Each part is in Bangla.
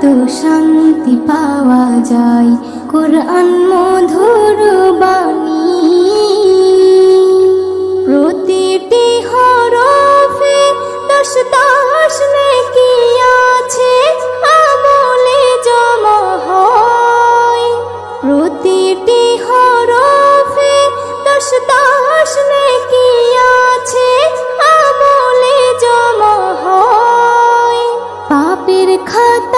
কত শান্তি পাওয়া যায়। কোরআন মধুর বাণী। প্রতিটি হরফে দশ দশ নেকি আছে, আমলে জমা হয়। প্রতিটি হরফে দশ দশ নেকি আছে, আমলে জমা হয়। পাপের খাতা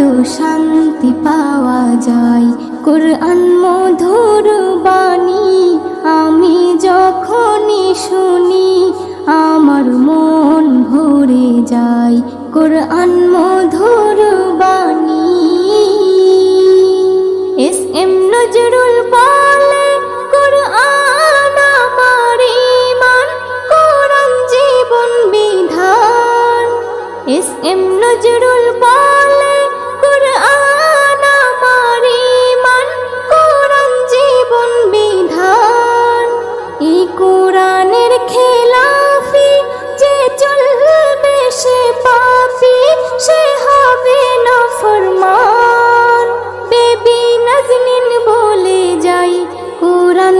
কত শান্তি পাওয়া যায়। কোরআন মধুর বাণী, আমি যখনই শুনি, আমার মন ভরে যায়। কোরআন মধুর বাণী, এস এম নজরুল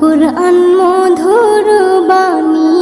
কোরআন মধুর বাণী।